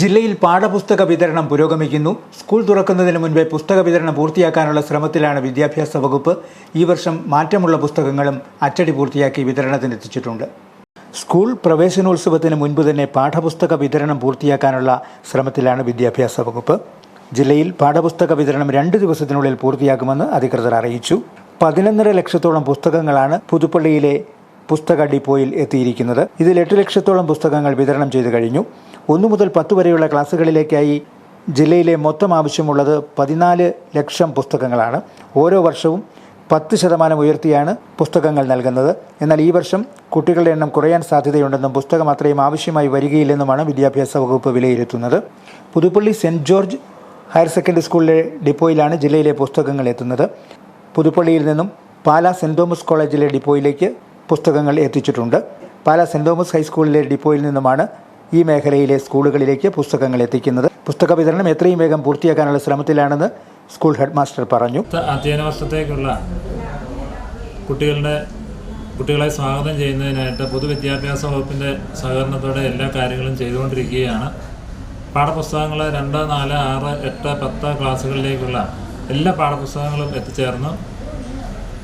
ജില്ലയിൽ പാഠപുസ്തക വിതരണം പുരോഗമിക്കുന്നു. സ്കൂൾ തുറക്കുന്നതിന് മുൻപേ പുസ്തക വിതരണം പൂർത്തിയാക്കാനുള്ള ശ്രമത്തിലാണ് വിദ്യാഭ്യാസ വകുപ്പ് ഈ വർഷം മാറ്റമുള്ള പുസ്തകങ്ങളും അച്ചടി പൂർത്തിയാക്കി വിതരണത്തിനെത്തിച്ചിട്ടുണ്ട്. സ്കൂൾ പ്രവേശനോത്സവത്തിന് മുൻപ് തന്നെ പാഠപുസ്തക വിതരണം പൂർത്തിയാക്കാനുള്ള ശ്രമത്തിലാണ് വിദ്യാഭ്യാസ വകുപ്പ്. ജില്ലയിൽ പാഠപുസ്തക വിതരണം രണ്ട് ദിവസത്തിനുള്ളിൽ പൂർത്തിയാക്കുമെന്ന് അധികൃതർ അറിയിച്ചു. പതിനൊന്നര ലക്ഷത്തോളം പുസ്തകങ്ങളാണ് പുതുപ്പള്ളിയിലെ പുസ്തക ഡിപ്പോയിൽ എത്തിയിരിക്കുന്നത്. ഇതിൽ എട്ട് ലക്ഷത്തോളം പുസ്തകങ്ങൾ വിതരണം ചെയ്തു കഴിഞ്ഞു. ഒന്നു മുതൽ പത്ത് വരെയുള്ള ക്ലാസ്സുകളിലേക്കായി ജില്ലയിലെ മൊത്തം ആവശ്യമുള്ളത് പതിനാല് ലക്ഷം പുസ്തകങ്ങളാണ്. ഓരോ വർഷവും പത്ത് ശതമാനം ഉയർത്തിയാണ് പുസ്തകങ്ങൾ നൽകുന്നത്. എന്നാൽ ഈ വർഷം കുട്ടികളുടെ എണ്ണം കുറയാൻ സാധ്യതയുണ്ടെന്നും പുസ്തകം അത്രയും ആവശ്യമായി വരികയില്ലെന്നുമാണ് വിദ്യാഭ്യാസ വകുപ്പ് വിലയിരുത്തുന്നത്. Puthuppally saint George higher secondary സ്കൂളിലെ ഡിപ്പോയിലാണ് ജില്ലയിലെ പുസ്തകങ്ങൾ എത്തുന്നത്. പുതുപ്പള്ളിയിൽ നിന്നും പാലാ സെന്റ് തോമസ് കോളേജിലെ ഡിപ്പോയിലേക്ക് പുസ്തകങ്ങൾ എത്തിച്ചിട്ടുണ്ട്. പാലാ സെന്റ് തോമസ് ഹൈസ്കൂളിലെ ഡിപ്പോയിൽ നിന്നുമാണ് ഈ മേഖലയിലെ സ്കൂളുകളിലേക്ക് പുസ്തകങ്ങൾ എത്തിക്കുന്നത്. പുസ്തക വിതരണം എത്രയും വേഗം പൂർത്തിയാക്കാനുള്ള ശ്രമത്തിലാണെന്ന് സ്കൂൾ ഹെഡ് മാസ്റ്റർ പറഞ്ഞു അധ്യയന വർഷത്തേക്കുള്ള കുട്ടികളുടെ കുട്ടികളെ സ്വാഗതം ചെയ്യുന്നതിനായിട്ട് പൊതുവിദ്യാഭ്യാസ വകുപ്പിന്റെ സഹകരണത്തോടെ എല്ലാ കാര്യങ്ങളും ചെയ്തുകൊണ്ടിരിക്കുകയാണ്. പാഠപുസ്തകങ്ങൾ രണ്ട് നാല് ആറ് എട്ട് പത്ത് ക്ലാസ്സുകളിലേക്കുള്ള എല്ലാ പാഠപുസ്തകങ്ങളും എത്തിച്ചേർന്നു.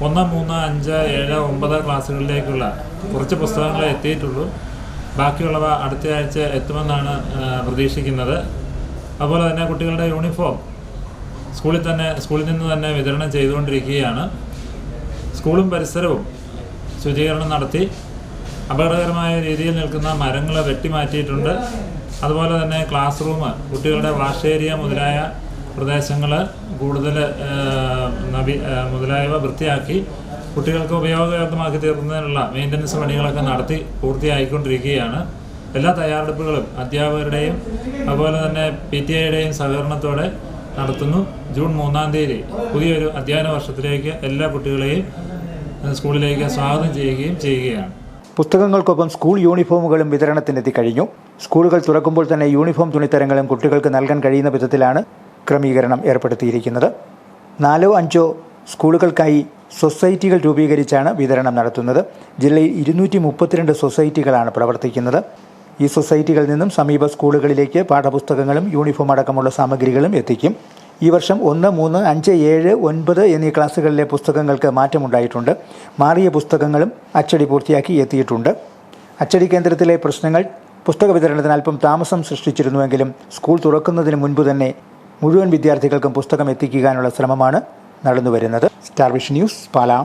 ഒന്ന് മൂന്ന് അഞ്ച് ഏഴ് ഒമ്പത് ക്ലാസ്സുകളിലേക്കുള്ള കുറച്ച് പുസ്തകങ്ങളെ എത്തിയിട്ടുള്ളൂ. ബാക്കിയുള്ളവ അടുത്ത ആഴ്ച എത്തുമെന്നാണ് പ്രതീക്ഷിക്കുന്നത്. അതുപോലെ തന്നെ കുട്ടികളുടെ യൂണിഫോം സ്കൂളിൽ തന്നെ സ്കൂളിൽ നിന്ന് തന്നെ വിതരണം ചെയ്തുകൊണ്ടിരിക്കുകയാണ്. സ്കൂളും പരിസരവും ശുചീകരണം നടത്തി. അപകടകരമായ രീതിയിൽ നിൽക്കുന്ന മരങ്ങൾ വെട്ടിമാറ്റിയിട്ടുണ്ട്. അതുപോലെ തന്നെ ക്ലാസ് റൂം കുട്ടികളുടെ വാഷ് ഏരിയ മുതലായ പ്രദേശങ്ങൾ കൂടുതൽ നവി മുതലായവ വൃത്തിയാക്കി. കുട്ടികൾക്ക് ഉപയോഗകരമാക്കി തീർക്കുന്നതിനുള്ള മെയിന്റനൻസ് പണികളൊക്കെ നടത്തി പൂർത്തിയായിക്കൊണ്ടിരിക്കുകയാണ്. എല്ലാ തയ്യാറെടുപ്പുകളും അധ്യാപകരുടെയും അതുപോലെ തന്നെ പി ടി ഐയുടെയും സഹകരണത്തോടെ നടത്തുന്നു. ജൂൺ മൂന്നാം തീയതി പുതിയൊരു അധ്യയന വർഷത്തിലേക്ക് എല്ലാ കുട്ടികളെയും സ്കൂളിലേക്ക് സ്വാഗതം ചെയ്യുകയും ചെയ്യുകയാണ്. പുസ്തകങ്ങൾക്കൊപ്പം സ്കൂൾ യൂണിഫോമുകളും വിതരണത്തിനെത്തി കഴിഞ്ഞു സ്കൂളുകൾ തുറക്കുമ്പോൾ തന്നെ യൂണിഫോം തുണിത്തരങ്ങളും കുട്ടികൾക്ക് നൽകാൻ കഴിയുന്ന വിധത്തിലാണ് ക്രമീകരണം ഏർപ്പെടുത്തിയിരിക്കുന്നത്. നാലോ അഞ്ചോ സ്കൂളുകൾക്കായി സൊസൈറ്റികൾ രൂപീകരിച്ചാണ് വിതരണം നടത്തുന്നത്. ജില്ലയിൽ ഇരുന്നൂറ്റി മുപ്പത്തിരണ്ട് സൊസൈറ്റികളാണ് പ്രവർത്തിക്കുന്നത്. ഈ സൊസൈറ്റികളിൽ നിന്നും സമീപ സ്കൂളുകളിലേക്ക് പാഠപുസ്തകങ്ങളും യൂണിഫോം അടക്കമുള്ള സാമഗ്രികളും എത്തിക്കും. ഈ വർഷം ഒന്ന് മൂന്ന് അഞ്ച് ഏഴ് ഒൻപത് എന്നീ ക്ലാസ്സുകളിലെ പുസ്തകങ്ങൾക്ക് മാറ്റമുണ്ടായിട്ടുണ്ട്. മാറിയ പുസ്തകങ്ങളും അച്ചടി പൂർത്തിയാക്കി എത്തിയിട്ടുണ്ട്. അച്ചടി കേന്ദ്രത്തിലെ പ്രശ്നങ്ങൾ പുസ്തക വിതരണത്തിന് അല്പം താമസം സൃഷ്ടിച്ചിരുന്നുവെങ്കിലും സ്കൂൾ തുറക്കുന്നതിന് മുൻപ് തന്നെ മുഴുവൻ വിദ്യാർത്ഥികൾക്കും പുസ്തകം എത്തിക്കാനുള്ള ശ്രമമാണ് നടന്നുവരുന്നത്. വരുന്നത് സ്റ്റാർവിഷ് ന്യൂസ് പാലാ.